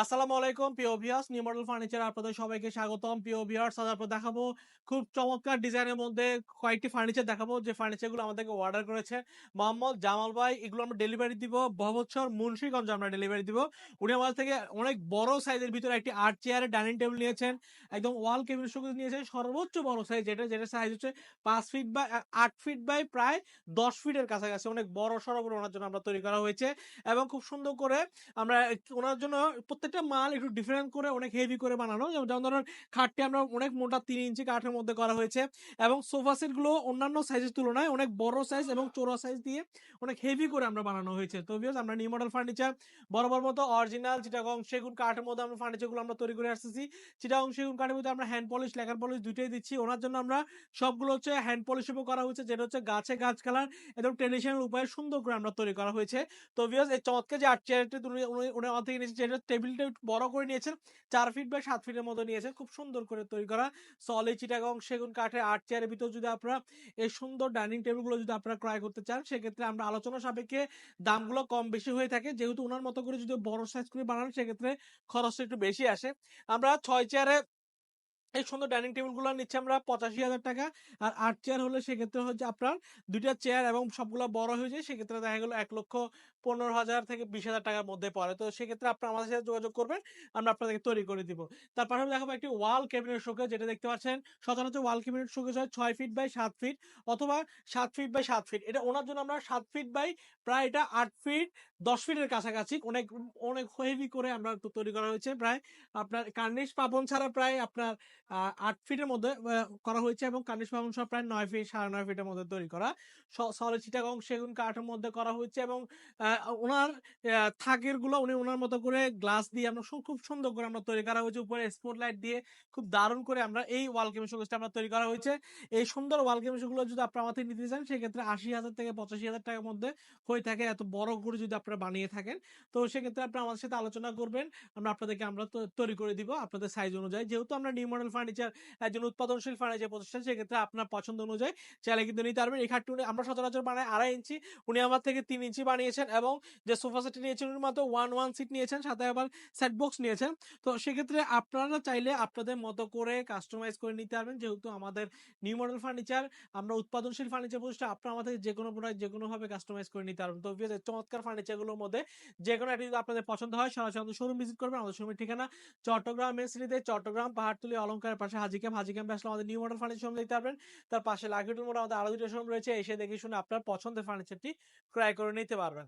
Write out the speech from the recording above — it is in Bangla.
আসসালামু আলাইকুম, প্রিয় ভিউয়ার্স নিউ মডেল ফার্নিচার আপনাদের সবাইকে স্বাগতম। প্রিয় ভিউয়ার্স আজ আপনাদের দেখাবো খুব চমৎকার ডিজাইনের মধ্যে কয়েকটি ফার্নিচার দেখাবো। যে ফার্নিচারগুলো আমাদেরকে অর্ডার করেছে মোহাম্মদ জামাল ভাই, এগুলো আমরা ডেলিভারি দিব বহবৎসর মুন্সিগঞ্জ, আমরা ডেলিভারি দিব। উনি আমাদের থেকে অনেক বড় সাইজের ভিতরে একটি আর্ট চেয়ারের ডাইনিং টেবিল নিয়েছেন, একদম ওয়াল কেবিন শোকেস নিয়েছেন, সর্বোচ্চ বড় সাইজ যেটা যেটা সাইজ হচ্ছে পাঁচ ফিট বাই আট ফিট বাই প্রায় দশ ফিটের কাছাকাছি, অনেক বড় সড়ো ওনার জন্য আমরা তৈরি করা হয়েছে। এবং খুব সুন্দর করে আমরা ওনার জন্য প্রত্যেকটা মাল একটু ডিফারেন্ট করে অনেক হেভি করে বানানো। যেমন ধরুন, খাটটি আমরা অনেক মোটা তিন ইঞ্চি কাঠের মধ্যে করা হয়েছে এবং সোফা সেটগুলো অন্যান্য সাইজের তুলনায় অনেক বড় সাইজ এবং চোরা সাইজ দিয়ে অনেক হেভি করে আমরা বানানো হয়েছে। তো বিকজ আমরা নিউ মডেল ফার্নিচার বরাবর মতো অরিজিনাল চিটাগং সেগুন কাঠের মধ্যে আমরা ফার্নিচারগুলো আমরা তৈরি করে আসতেছি। চিটাগং সেগুন কাঠের মধ্যে আমরা হ্যান্ড পলিশ লেখার পলিশ দুইটাই দিচ্ছি। ওনার জন্য আমরা সবগুলো হচ্ছে হ্যান্ড পলিশ করা হয়েছে, যেটা হচ্ছে গাছে গাছ কালার একদম ট্রেডিশনাল উপায়ে সুন্দর করে আমরা তৈরি করা হয়েছে। তো বিকজ এই চমৎকার যে আর্ট চেয়ারটি উনি নিয়েছেন যেটা একটু বড় করে নিয়েছেন। চার ফিট বা সাত ফিটের মতো নিয়েছেন। খুব সুন্দর করে তৈরি করা। সলি চিটাগং সেগুন কাঠের আট চেয়ারের ভিতর যদি আপনারা এই সুন্দর ডাইনিং টেবিলগুলো যদি আপনারা ক্রয় করতে চান, সেক্ষেত্রে আমরা আলোচনা সাপেক্ষে দামগুলো কম বেশি হয়ে থাকে। যেহেতু ওনার মতো করে যদি বড় সাইজ করে বানান, সেক্ষেত্রে খরচটা একটু বেশি আসে। আমরা ছয় চেয়ারে এই সুন্দর ডাইনিং টেবিলগুলো নিচ্ছে আমরা পঁচাশি হাজার টাকা। আর আট চেয়ার হলে সেক্ষেত্রে হচ্ছে আপনার দুইটা চেয়ার এবং সবগুলো বড় হয়ে যায়। সেক্ষেত্রে দেখা গেলো এক লক্ষ পনেরো হাজার থেকে বিশ হাজার টাকার মধ্যে পড়ে। তো সেক্ষেত্রে আপনার আমাদের সাথে যোগাযোগ করবেন, আমরা আপনাদেরকে তৈরি করে দিব। তার পাশাপাশি দেখাবো একটি ওয়াল ক্যাবিনেট শোকেস যেটা দেখতে পাচ্ছেন। সাধারণত ওয়াল ক্যাবিনেট শোকেস হয় ছয় ফিট বাই সাত ফিট অথবা সাত ফিট বাই সাত ফিট এটা ওনার জন্য আমরা সাত ফিট বাই প্রায় এটা আট ফিট দশ ফিটের কাছাকাছি। অনেক অনেক হেভি করে আমরা তৈরি করা হয়েছে। প্রায় আপনার কার্নিশ পাবন ছাড়া প্রায় আপনার আট ফিটের মধ্যে করা হয়েছে এবং কার্নিশ পাবন সহ প্রায় নয় ফিট সাড়ে নয় ফিটের মধ্যে তৈরি করা। সলিড চিটাগং সেগুন কাঠের মধ্যে করা হয়েছে এবং ওনার থাকেরগুলো উনি ওনার মতো করে গ্লাস দিয়ে আমরা খুব সুন্দর করে আমরা তৈরি করা হয়েছে। উপরে স্পট লাইট দিয়ে খুব দারুণ করে আমরা এই ওয়াল কেমিস শোকেসটা আমরা তৈরি করা হয়েছে। এই সুন্দর ওয়াল কেমিসগুলো যদি আপনারা আমাদের নিতে চান, সেক্ষেত্রে আশি হাজার থেকে পঁচাশি হাজার টাকার মধ্যে হয়ে থাকে। এত বড় করে যদি আপনারা বানিয়ে থাকেন, তো সেক্ষেত্রে আপনারা আমাদের সাথে আলোচনা করবেন। আমরা আপনাদেরকে আমরা তৈরি করে দিব আপনাদের সাইজ অনুযায়ী। যেহেতু আমরা নিউ মডেল ফার্নিচার একজন উৎপাদনশীল ফার্নিচার প্রতিষ্ঠান, সেক্ষেত্রে আপনার পছন্দ অনুযায়ী চাইলে কিন্তু নিতে পারবেন। এই খাটটি আমরা সচরাচর বানাই আড়াই ইঞ্চি। উনি আমার থেকে তিন ইঞ্চি বানিয়েছেন এবং যে সোফা সেট নিয়েছেন মাত্র ওয়ান ওয়ান সিট নিয়েছেন, সাথে আবার সেট বক্স নিয়েছেন। তো সেক্ষেত্রে আপনারা চাইলে আপনাদের মতো করে কাস্টমাইজ করে নিতে পারবেন। যেহেতু আমাদের নিউ মডেল ফার্নিচার আমরা উৎপাদনশীল ফার্নিচার প্রতিষ্ঠান আপনারা আমাদের যে কোনো প্রোডাক্ট যে কোনো ভাবে কাস্টমাইজ করে নিতে পারবেন। তো চমৎকার ফার্নিচারগুলোর মধ্যে যে কোনো একটি যদি আপনাদের পছন্দ হয়, সরাসরি আমাদের শোরুম ভিজিট করবেন। আমাদের শোরুমের ঠিকানা চট্টগ্রাম মেসরিতে চট্টগ্রাম পাহাড়তলি অলঙ্কারের পাশে হাজি ক্যাম্প হাজি ক্যাম্পে আসলে আমাদের নিউ মডেল ফার্নিচার শোরুম দেখতে পারবেন। তার পাশে লাকিটুল মোড় আমাদের আরও দুটো শোরুম রয়েছে। এসে দেখে শুনে আপনার পছন্দের ফার্নিচারটি ক্রয় করে নিতে পারবেন।